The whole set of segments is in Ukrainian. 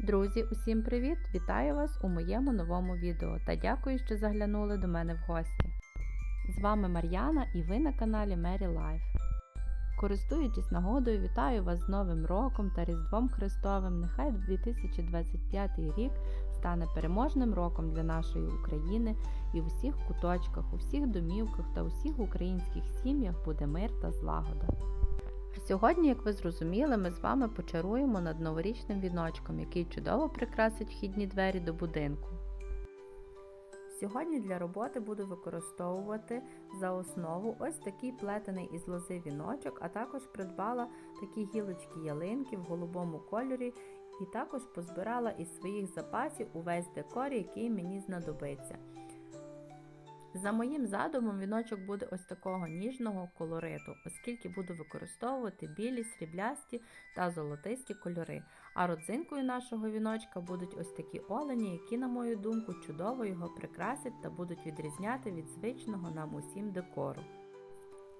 Друзі, усім привіт! Вітаю вас у моєму новому відео та дякую, що заглянули до мене в гості. З вами Мар'яна і ви на каналі Mary Life. Користуючись нагодою, вітаю вас з Новим роком та Різдвом Христовим. Нехай 2025 рік стане переможним роком для нашої України і в усіх куточках, у всіх домівках та усіх українських сім'ях буде мир та злагода. Сьогодні, як ви зрозуміли, ми з вами почаруємо над новорічним віночком, який чудово прикрасить вхідні двері до будинку. Сьогодні для роботи буду використовувати за основу ось такий плетений із лози віночок, а також придбала такі гілочки ялинки в голубому кольорі і також позбирала із своїх запасів увесь декор, який мені знадобиться. За моїм задумом, віночок буде ось такого ніжного колориту, оскільки буду використовувати білі, сріблясті та золотисті кольори. А родзинкою нашого віночка будуть ось такі олені, які, на мою думку, чудово його прикрасять та будуть відрізняти від звичного нам усім декору.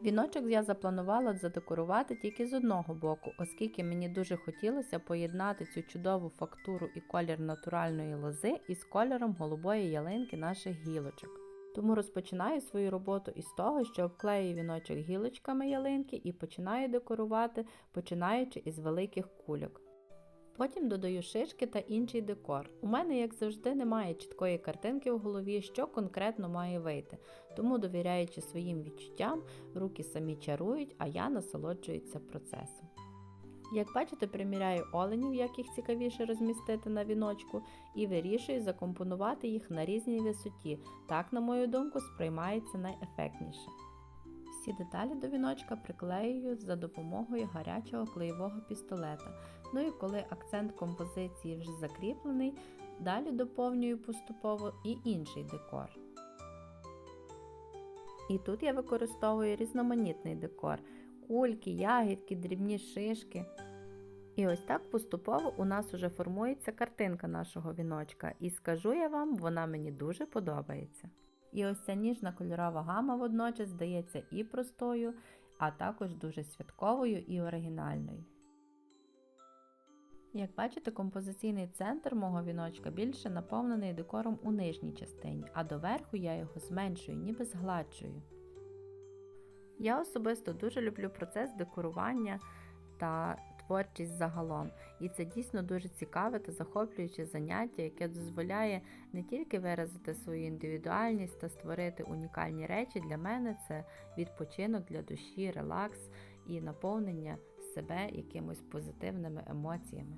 Віночок я запланувала задекорувати тільки з одного боку, оскільки мені дуже хотілося поєднати цю чудову фактуру і колір натуральної лози із кольором голубої ялинки наших гілочок. Тому розпочинаю свою роботу із того, що обклею віночок гілочками ялинки і починаю декорувати, починаючи із великих кульок. Потім додаю шишки та інший декор. У мене, як завжди, немає чіткої картинки в голові, що конкретно має вийти, тому, довіряючи своїм відчуттям, руки самі чарують, а я насолоджуюся процесом. Як бачите, приміряю оленів, як їх цікавіше розмістити на віночку, і вирішую закомпонувати їх на різній висоті. Так, на мою думку, сприймається найефектніше. Всі деталі до віночка приклеюю за допомогою гарячого клеєвого пістолета. Ну і коли акцент композиції вже закріплений, далі доповнюю поступово і інший декор. І тут я використовую різноманітний декор кульки, ягідки, дрібні шишки. І ось так поступово у нас уже формується картинка нашого віночка, і скажу я вам, вона мені дуже подобається. І ось ця ніжна кольорова гама водночас здається і простою, а також дуже святковою і оригінальною. Як бачите, композиційний центр мого віночка більше наповнений декором у нижній частині, а доверху я його зменшую, ніби згладжую. Я особисто дуже люблю процес декорування та творчість загалом. І це дійсно дуже цікаве та захоплююче заняття, яке дозволяє не тільки виразити свою індивідуальність та створити унікальні речі. Для мене це відпочинок для душі, релакс і наповнення себе якимось позитивними емоціями.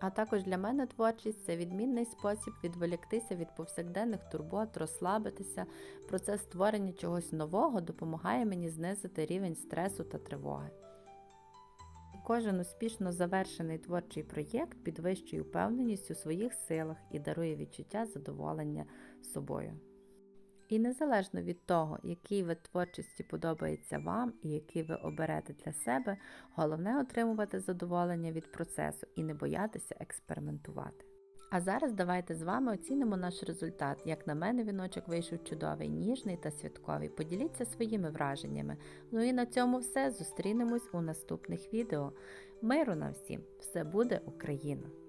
А також для мене творчість це відмінний спосіб відволіктися від повсякденних турбот, розслабитися. Процес створення чогось нового допомагає мені знизити рівень стресу та тривоги. Кожен успішно завершений творчий проєкт підвищує впевненість у своїх силах і дарує відчуття задоволення собою. І незалежно від того, який вид творчості подобається вам і який ви оберете для себе, головне отримувати задоволення від процесу і не боятися експериментувати. А зараз давайте з вами оцінимо наш результат. Як на мене, віночок вийшов чудовий, ніжний та святковий. Поділіться своїми враженнями. Ну і на цьому все. Зустрінемось у наступних відео. Миру на всім! Все буде Україна!